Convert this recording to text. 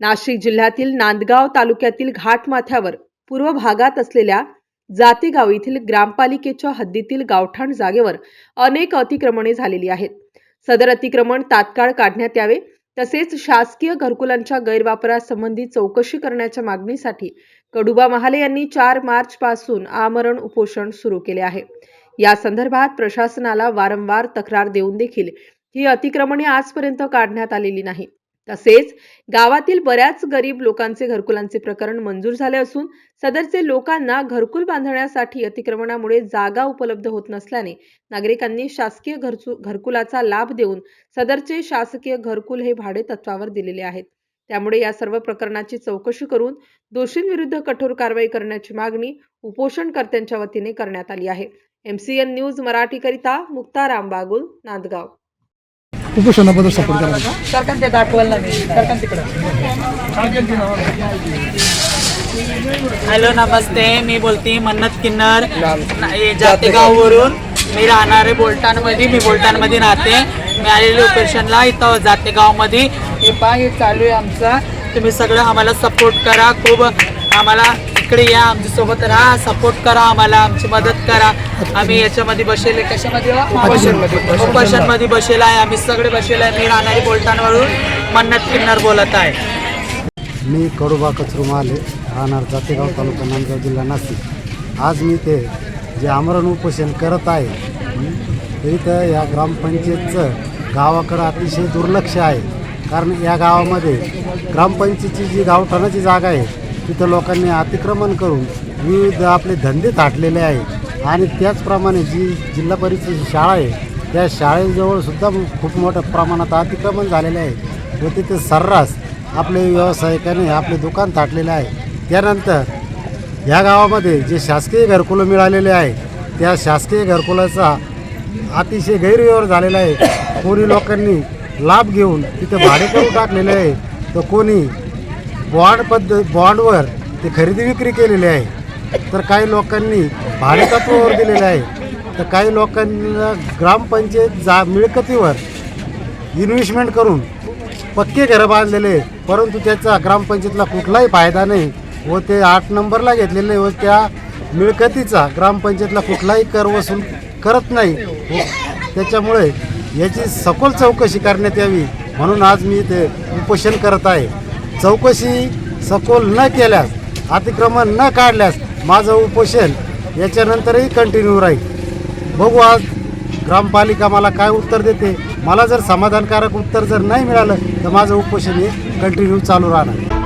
नाशिक जिल्ह्यातील नांदगाव तालुक्यातील घाटमाथ्यावर पूर्व भागात असलेल्या जातेगाव येथील ग्रामपालिकेच्या हद्दीतील गावठाण जागेवर अनेक अतिक्रमणे झालेली आहेत. सदर अतिक्रमण तात्काळ काढण्यात यावे तसेच शासकीय घरकुलांच्या गैरवापरासंबंधी चौकशी करण्याच्या मागणीसाठी कडुबा महाले यांनी चार मार्च पासून आमरण उपोषण सुरू केले आहे. या संदर्भात प्रशासनाला वारंवार तक्रार देऊन देखील ही अतिक्रमणे आजपर्यंत काढण्यात आलेली नाही तसेच गावातील बऱ्याच गरीब लोकांचे घरकुलांचे प्रकरण मंजूर झाले असून सदरचे लोकांना घरकुल बांधण्यासाठी अतिक्रमणामुळे जागा उपलब्ध होत नसल्याने नागरिकांनी शासकीय घरचू घरकुलाचा लाभ देऊन सदरचे शासकीय घरकुल हे भाडे तत्वावर दिलेले आहेत. त्यामुळे या सर्व प्रकरणाची चौकशी करून दोषींविरुद्ध कठोर कारवाई करण्याची मागणी उपोषणकर्त्यांच्या वतीने करण्यात आली आहे. एमसीएन न्यूज मराठीकरिता मुक्ताराम बागुल नांदगाव. उपोषणाबद्दल सपोर्ट करा. सरकार ते दाखवायला नाही सरकार तिकडं. हॅलो नमस्ते. मी बोलते मन्नत किन्नर. जातेगाव वरून मी राहणारे बोलटांमध्ये मी बोलटांमध्ये राहते. मी आलेले लोकेशनला इथं जातेगावमध्ये हे पा हे चालू आहे आमचा. तुम्ही सगळं आम्हाला सपोर्ट करा. खूप आम्हाला इकडे या आमच्यासोबत राहा सपोर्ट करा आम्हाला आमची मदत करा. आम्ही याच्यामध्ये बसेले कशामध्ये उपोषण. मध्ये बसेल आहे. आम्ही सगळे बसेल आहे. मी राहणारी बोलटांवरून मन्नत किन्नर बोलत आहे. मी कडुबा कचरू माले राहणार जातेगाव तालुका नांदगाव जिल्हा नाशिक. आज मी ते जे आमरण उपोषण करत आहे हं, तर इथं या ग्रामपंचायतचं गावाकडं अतिशय दुर्लक्ष आहे. कारण या गावामध्ये ग्रामपंचायतीची जी गावठाणाची जागा आहे तिथं लोकांनी अतिक्रमण करून विविध आपले धंदे थाटलेले आहे आणि त्याचप्रमाणे जी जिल्हा परिषदेची शाळा आहे त्या शाळेजवळसुद्धा खूप मोठ्या प्रमाणात अतिक्रमण झालेले आहे. व तिथे सर्रास आपले व्यावसायिकाने आपले दुकान थाटलेले आहे. त्यानंतर ह्या गावामध्ये जे शासकीय घरकुलं मिळालेले आहे त्या शासकीय घरकुलाचा अतिशय गैरव्यवहार झालेला आहे. कोणी लोकांनी लाभ घेऊन तिथे भाडे करून टाकलेले आहे. तर कोणी बॉन्ड पद्ध बॉन्डवर ते खरेदी विक्री केलेली आहे. तर काही लोकांनी भाडेतत्वावर दिलेले आहे. तर काही लोकांना ग्रामपंचायत जा मिळकतीवर इन्व्हेस्टमेंट करून पक्के घरं बांधलेले आहे. परंतु त्याचा ग्रामपंचायतला कुठलाही फायदा नाही व ते आठ नंबरला घेतलेले व त्या मिळकतीचा ग्रामपंचायतला कुठलाही कर वसूल करत नाही. व त्याच्यामुळे याची सखोल चौकशी करण्यात यावी म्हणून आज मी ते उपोषण करत आहे. चौकशी सखोल न केल्यास अतिक्रमण न काढल्यास माझं उपोषण याच्यानंतरही कंटिन्यू राहील. बघू आज ग्रामपालिका मला काय उत्तर देते. मला जर समाधानकारक उत्तर जर नाही मिळालं तर माझं उपोषण हे कंटिन्यू चालू राहणार.